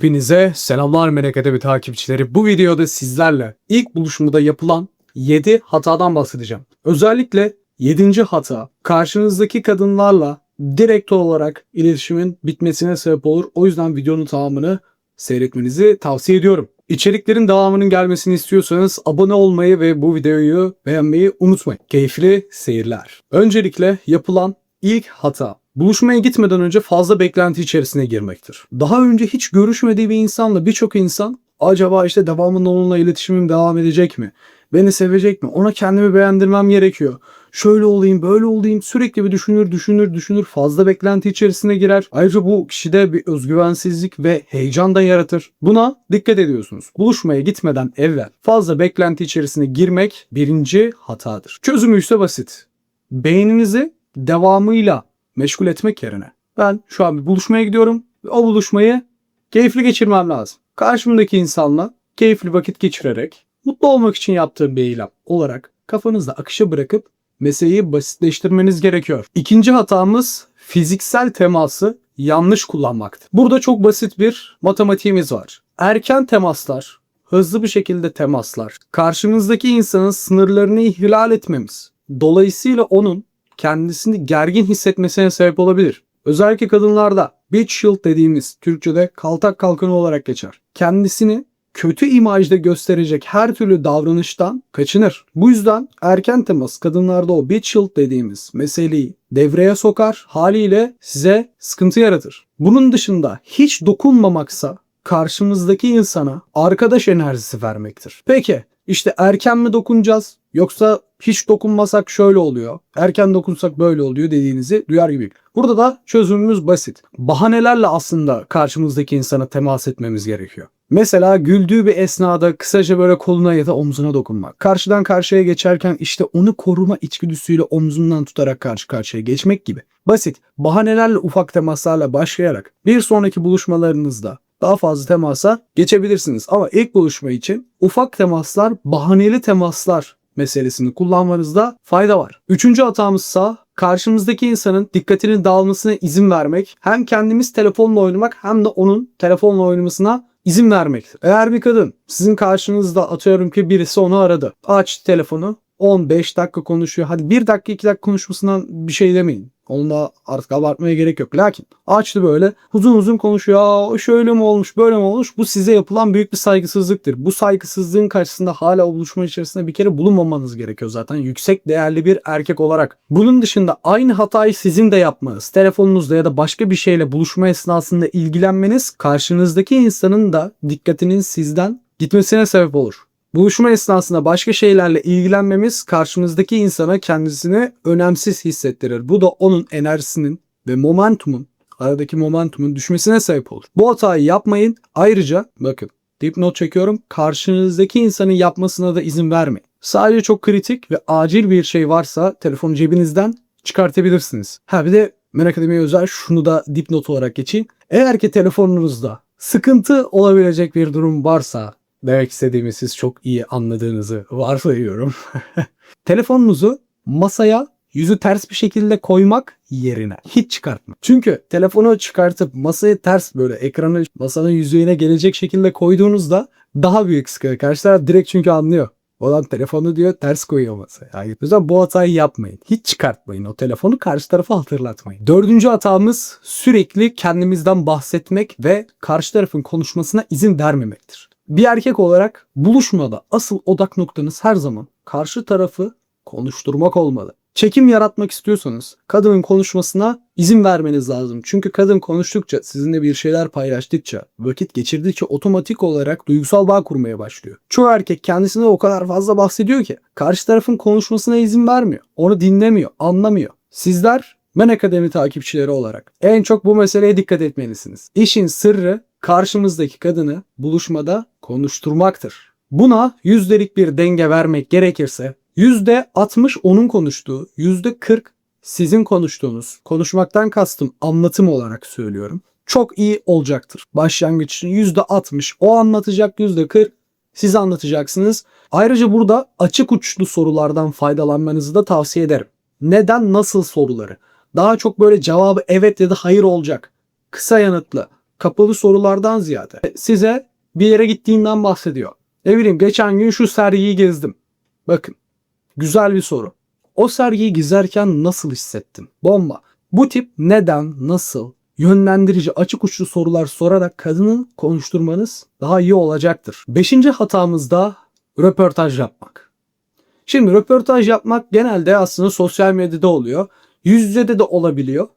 Hepinize selamlar Melek Edebi takipçileri. Bu videoda sizlerle ilk buluşmada yapılan 7 hatadan bahsedeceğim. Özellikle 7. hata karşınızdaki kadınlarla direkt olarak iletişimin bitmesine sebep olur. O yüzden videonun tamamını seyretmenizi tavsiye ediyorum. İçeriklerin devamının gelmesini istiyorsanız abone olmayı ve bu videoyu beğenmeyi unutmayın. Keyifli seyirler. Öncelikle yapılan ilk hata buluşmaya gitmeden önce fazla beklenti içerisine girmektir. Daha önce hiç görüşmediği bir insanla birçok insan acaba işte devamında onunla iletişimim devam edecek mi? Beni sevecek mi? Ona kendimi beğendirmem gerekiyor. Şöyle olayım, böyle olayım sürekli bir düşünür, düşünür, düşünür. Fazla beklenti içerisine girer. Ayrıca bu kişide bir özgüvensizlik ve heyecan da yaratır. Buna dikkat ediyorsunuz. Buluşmaya gitmeden evvel fazla beklenti içerisine girmek birinci hatadır. Çözümü ise basit. Beyninizi devamıyla meşgul etmek yerine ben şu an bir buluşmaya gidiyorum ve o buluşmayı keyifli geçirmem lazım. Karşımdaki insanla keyifli vakit geçirerek mutlu olmak için yaptığım bir eylem olarak kafanızda akışa bırakıp meseleyi basitleştirmeniz gerekiyor. İkinci hatamız fiziksel teması yanlış kullanmaktır. Burada çok basit bir matematiğimiz var. Erken temaslar, hızlı bir şekilde temaslar, karşımızdaki insanın sınırlarını ihlal etmemiz. Dolayısıyla onun kendisini gergin hissetmesine sebep olabilir. Özellikle kadınlarda beach shield dediğimiz Türkçe'de kaltak kalkanı olarak geçer. Kendisini kötü imajda gösterecek her türlü davranıştan kaçınır. Bu yüzden erken temas kadınlarda o beach shield dediğimiz meseleyi devreye sokar, haliyle size sıkıntı yaratır. Bunun dışında hiç dokunmamaksa karşımızdaki insana arkadaş enerjisi vermektir. Peki işte erken mi dokunacağız yoksa hiç dokunmasak şöyle oluyor, erken dokunsak böyle oluyor dediğinizi duyar gibi. Burada da çözümümüz basit. Bahanelerle aslında karşımızdaki insana temas etmemiz gerekiyor. Mesela güldüğü bir esnada kısaca böyle koluna ya da omzuna dokunmak. Karşıdan karşıya geçerken işte onu koruma içgüdüsüyle omzundan tutarak karşı karşıya geçmek gibi. Basit, bahanelerle ufak temaslarla başlayarak bir sonraki buluşmalarınızda daha fazla temasa geçebilirsiniz. Ama ilk buluşma için ufak temaslar, bahaneli temaslar meselesini kullanmanızda fayda var. Üçüncü hatamızsa karşımızdaki insanın dikkatinin dağılmasına izin vermek. Hem kendimiz telefonla oynamak hem de onun telefonla oynamasına izin vermek. Eğer bir kadın sizin karşınızda atıyorum ki birisi onu aradı. Açtı telefonu 15 dakika konuşuyor. Hadi 1 dakika 2 dakika konuşmasından bir şey demeyin. Onu artık abartmaya gerek yok. Lakin açtı böyle uzun uzun konuşuyor. Aa, şöyle mi olmuş böyle mi olmuş? Bu size yapılan büyük bir saygısızlıktır. Bu saygısızlığın karşısında hala o buluşma içerisinde bir kere bulunmamanız gerekiyor zaten. Yüksek değerli bir erkek olarak. Bunun dışında aynı hatayı sizin de yapmanız, telefonunuzda ya da başka bir şeyle buluşma esnasında ilgilenmeniz karşınızdaki insanın da dikkatinin sizden gitmesine sebep olur. Buluşma esnasında başka şeylerle ilgilenmemiz karşımızdaki insana kendisini önemsiz hissettirir. Bu da onun enerjisinin ve momentumun, aradaki momentumun düşmesine sebep olur. Bu hatayı yapmayın. Ayrıca bakın dipnot çekiyorum. Karşınızdaki insanın yapmasına da izin vermeyin. Sadece çok kritik ve acil bir şey varsa telefonu cebinizden çıkartabilirsiniz. Ha bir de Merak Akademi'ye özel şunu da dipnot olarak geçeyim. Eğer ki telefonunuzda sıkıntı olabilecek bir durum varsa demek istediğimi siz çok iyi anladığınızı varsayıyorum. Telefonunuzu masaya yüzü ters bir şekilde koymak yerine hiç çıkartma. Çünkü telefonu çıkartıp masayı ters böyle ekranı masanın yüzeyine gelecek şekilde koyduğunuzda daha büyük sıkıntı. Karşı taraf direkt çünkü anlıyor. Olan telefonu diyor ters koyuyor masaya. Yani o yüzden bu hatayı yapmayın. Hiç çıkartmayın o telefonu karşı tarafa hatırlatmayın. Dördüncü hatamız sürekli kendimizden bahsetmek ve karşı tarafın konuşmasına izin vermemektir. Bir erkek olarak buluşmada asıl odak noktanız her zaman karşı tarafı konuşturmak olmalı. Çekim yaratmak istiyorsanız kadının konuşmasına izin vermeniz lazım. Çünkü kadın konuştukça, sizinle bir şeyler paylaştıkça, vakit geçirdikçe otomatik olarak duygusal bağ kurmaya başlıyor. Çoğu erkek kendisine o kadar fazla bahsediyor ki karşı tarafın konuşmasına izin vermiyor. Onu dinlemiyor, anlamıyor. Sizler Men Akademi takipçileri olarak en çok bu meseleye dikkat etmelisiniz. İşin sırrı karşımızdaki kadını buluşmada konuşturmaktır. Buna yüzdelik bir denge vermek gerekirse %60 onun konuştuğu, %40 sizin konuştuğunuz, konuşmaktan kastım anlatım olarak söylüyorum. Çok iyi olacaktır. Başlangıç için %60 o anlatacak, %40 siz anlatacaksınız. Ayrıca burada açık uçlu sorulardan faydalanmanızı da tavsiye ederim. Neden, nasıl soruları. Daha çok böyle cevabı evet ya da hayır olacak. Kısa yanıtlı, kapalı sorulardan ziyade size bir yere gittiğinden bahsediyor. Ne bileyim geçen gün şu sergiyi gezdim. Bakın güzel bir soru. O sergiyi gezerken nasıl hissettin? Bomba. Bu tip neden, nasıl, yönlendirici, açık uçlu sorular sorarak kadını konuşturmanız daha iyi olacaktır. Beşinci hatamız da röportaj yapmak. Şimdi röportaj yapmak genelde aslında sosyal medyada oluyor. Yüz yüze de olabiliyor.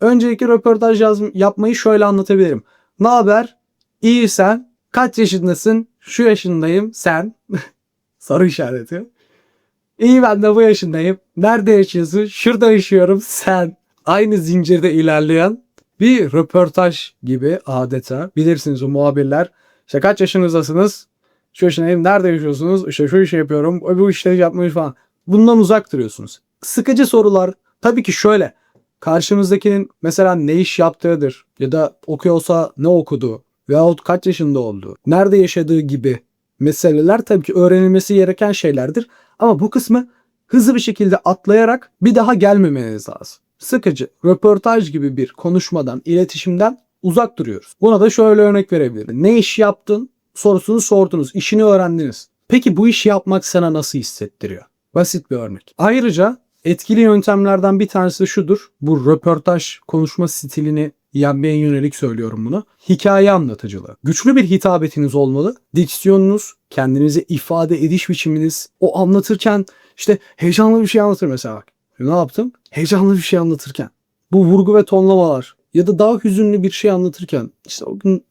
Öncelikle röportaj yapmayı şöyle anlatabilirim. Ne haber? İyi sen. Kaç yaşındasın? Şu yaşındayım. Sen. Soru işareti. İyi ben de bu yaşındayım. Nerede yaşıyorsun? Şurada yaşıyorum. Sen. Aynı zincirde ilerleyen bir röportaj gibi adeta. Bilirsiniz o muhabirler. İşte kaç yaşınızdasınız? Şu yaşındayım. Nerede yaşıyorsunuz? İşte şu işi yapıyorum. Bu işleri yapmayı falan. Bundan uzak duruyorsunuz. Sıkıcı sorular. Tabii ki şöyle. Karşınızdakinin mesela ne iş yaptığıdır ya da okuyorsa ne okudu veyahut kaç yaşında olduğu, nerede yaşadığı gibi meseleler tabii ki öğrenilmesi gereken şeylerdir. Ama bu kısmı hızlı bir şekilde atlayarak bir daha gelmemeniz lazım. Sıkıcı, röportaj gibi bir konuşmadan, iletişimden uzak duruyoruz. Buna da şöyle örnek verebilirim. Ne iş yaptın sorusunu sordunuz, işini öğrendiniz. Peki bu işi yapmak sana nasıl hissettiriyor? Basit bir örnek. Ayrıca etkili yöntemlerden bir tanesi şudur. Bu röportaj konuşma stilini yenmeye yönelik söylüyorum bunu. Hikaye anlatıcılığı. Güçlü bir hitabetiniz olmalı. Diksiyonunuz, kendinizi ifade ediş biçiminiz, o anlatırken işte heyecanlı bir şey anlatır mesela bak. Ne yaptım? Heyecanlı bir şey anlatırken. Bu vurgu ve tonlamalar ya da daha hüzünlü bir şey anlatırken işte o gün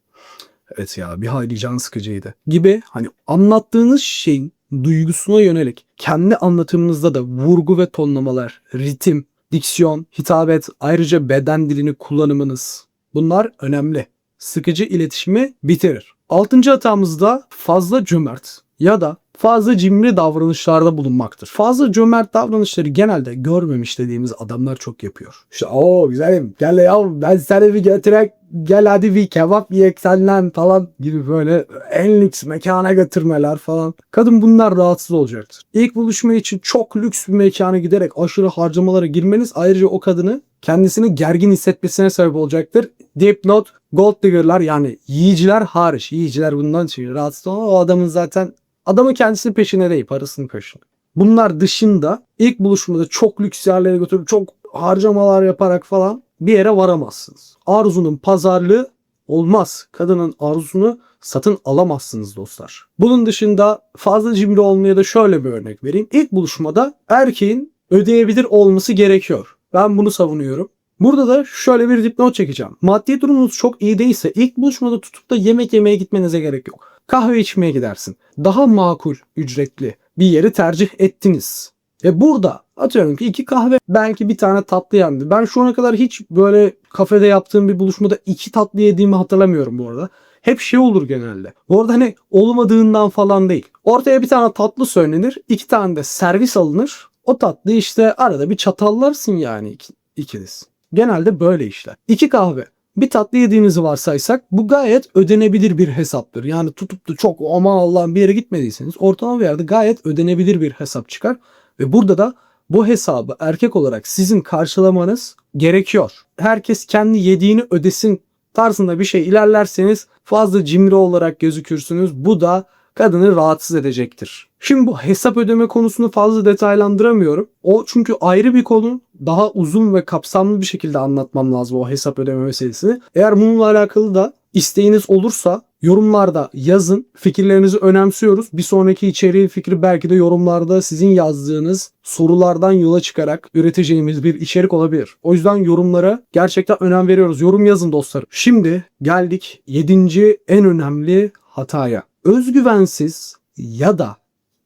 evet ya bir hayli can sıkıcıydı gibi hani anlattığınız şeyin duygusuna yönelik kendi anlatımınızda da vurgu ve tonlamalar, ritim, diksiyon, hitabet, ayrıca beden dilini kullanımınız bunlar önemli. Sıkıcı iletişimi bitirir. Altıncı hatamız da fazla cömert ya da fazla cimri davranışlarda bulunmaktır. Fazla cömert davranışları genelde görmemiş dediğimiz adamlar çok yapıyor. İşte o güzelim gel ya ben seni bir götürek gel hadi bir kebap yiyek senden falan gibi böyle en lüks mekana götürmeler falan. Kadın bunlar rahatsız olacaktır. İlk buluşma için çok lüks bir mekana giderek aşırı harcamalara girmeniz ayrıca o kadını kendisini gergin hissetmesine sebep olacaktır. Dipnot gold digger'lar yani yiyiciler hariç. Yiyiciler bundan için rahatsız olan o adamın zaten adamın kendisi peşine değil parasının peşinde. Bunlar dışında ilk buluşmada çok lüks yerlere götürüp çok harcamalar yaparak falan bir yere varamazsınız. Arzunun pazarlığı olmaz. Kadının arzusunu satın alamazsınız dostlar. Bunun dışında fazla cimri olmaya da şöyle bir örnek vereyim. İlk buluşmada erkeğin ödeyebilir olması gerekiyor. Ben bunu savunuyorum. Burada da şöyle bir dipnot çekeceğim. Maddi durumunuz çok iyi değilse ilk buluşmada tutup da yemek yemeye gitmenize gerek yok. Kahve içmeye gidersin. Daha makul, ücretli bir yeri tercih ettiniz. Ve burada atıyorum ki iki kahve belki bir tane tatlı yendi. Ben şu ana kadar hiç böyle kafede yaptığım bir buluşmada iki tatlı yediğimi hatırlamıyorum bu arada. Hep şey olur genelde. Bu arada hani olmadığından falan değil. Ortaya bir tane tatlı söylenir. iki tane de servis alınır. O tatlı işte arada bir çatallarsın yani ik- ikiniz. Genelde böyle işler. İki kahve. Bir tatlı yediğinizi varsaysak bu gayet ödenebilir bir hesaptır. Yani tutup da çok aman Allah'ım bir yere gitmediyseniz ortalama bir yerde gayet ödenebilir bir hesap çıkar. Ve burada da bu hesabı erkek olarak sizin karşılamanız gerekiyor. Herkes kendi yediğini ödesin tarzında bir şey ilerlerseniz fazla cimri olarak gözükürsünüz. Bu da kadını rahatsız edecektir. Şimdi bu hesap ödeme konusunu fazla detaylandıramıyorum. O çünkü ayrı bir konu. Daha uzun ve kapsamlı bir şekilde anlatmam lazım o hesap ödeme meselesini. Eğer bununla alakalı da isteğiniz olursa yorumlarda yazın. Fikirlerinizi önemsiyoruz. Bir sonraki içeriğin fikri belki de yorumlarda sizin yazdığınız sorulardan yola çıkarak üreteceğimiz bir içerik olabilir. O yüzden yorumlara gerçekten önem veriyoruz. Yorum yazın dostlarım. Şimdi geldik 7. en önemli hataya. Özgüvensiz ya da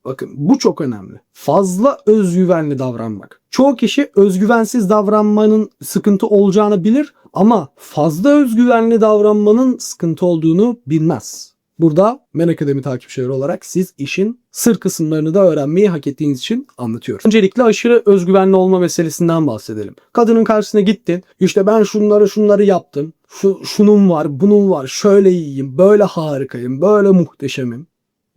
Bakın bu çok önemli. Fazla özgüvenli davranmak. Çoğu kişi özgüvensiz davranmanın sıkıntı olacağını bilir ama fazla özgüvenli davranmanın sıkıntı olduğunu bilmez. Burada Men Akademi takipçileri olarak siz işin sır kısımlarını da öğrenmeyi hak ettiğiniz için anlatıyorum. Öncelikle aşırı özgüvenli olma meselesinden bahsedelim. Kadının karşısına gittin. İşte ben şunları şunları yaptım. Şu, şunun var, bunun var. Şöyle iyiyim, böyle harikayım, böyle muhteşemim.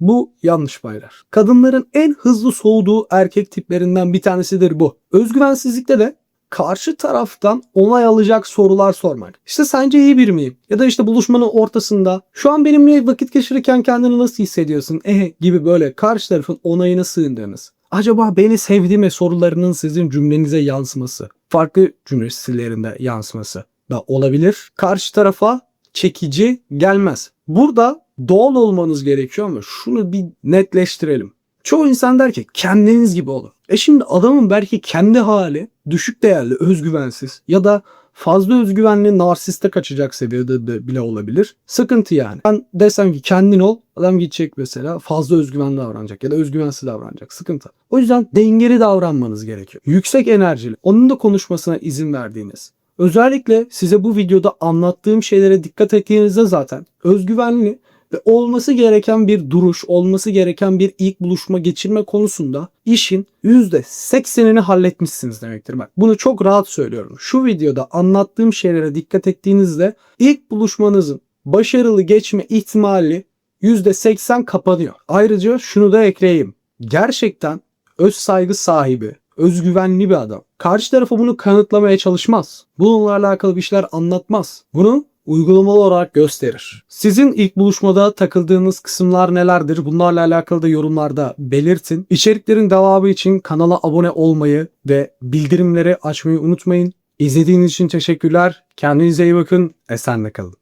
Bu yanlış baylar. Kadınların en hızlı soğuduğu erkek tiplerinden bir tanesidir bu. Özgüvensizlikte de karşı taraftan onay alacak sorular sormak. İşte sence iyi bir miyim? Ya da işte buluşmanın ortasında şu an benimle vakit geçirirken kendini nasıl hissediyorsun? Eh gibi böyle karşı tarafın onayına sığındığınız. Acaba beni sevdi mi sorularının sizin cümlenize yansıması. Farklı cümle stillerinde yansıması da olabilir. Karşı tarafa çekici gelmez. Burada doğal olmanız gerekiyor ama şunu bir netleştirelim. Çoğu insan der ki kendiniz gibi olun. E şimdi adamın belki kendi hali düşük değerli, özgüvensiz ya da fazla özgüvenli narsiste kaçacak seviyede de bile olabilir. Sıkıntı yani. Ben desem ki kendin ol, adam gidecek mesela fazla özgüvenli davranacak ya da özgüvensiz davranacak. Sıkıntı. O yüzden dengeli davranmanız gerekiyor. Yüksek enerjili, onun da konuşmasına izin verdiğiniz. Özellikle size bu videoda anlattığım şeylere dikkat ettiğinizde zaten özgüvenli ve olması gereken bir duruş, olması gereken bir ilk buluşma geçirme konusunda işin %80'ini halletmişsiniz demektir. Bak bunu çok rahat söylüyorum. Şu videoda anlattığım şeylere dikkat ettiğinizde ilk buluşmanızın başarılı geçme ihtimali %80 kapanıyor. Ayrıca şunu da ekleyeyim. Gerçekten öz saygı sahibi, özgüvenli bir adam. Karşı tarafa bunu kanıtlamaya çalışmaz. Bununla alakalı bir şeyler anlatmaz. Bunu uygulamalı olarak gösterir. Sizin ilk buluşmada takıldığınız kısımlar nelerdir? Bunlarla alakalı da yorumlarda belirtin. İçeriklerin devamı için kanala abone olmayı ve bildirimleri açmayı unutmayın. İzlediğiniz için teşekkürler. Kendinize iyi bakın. Esenle kalın.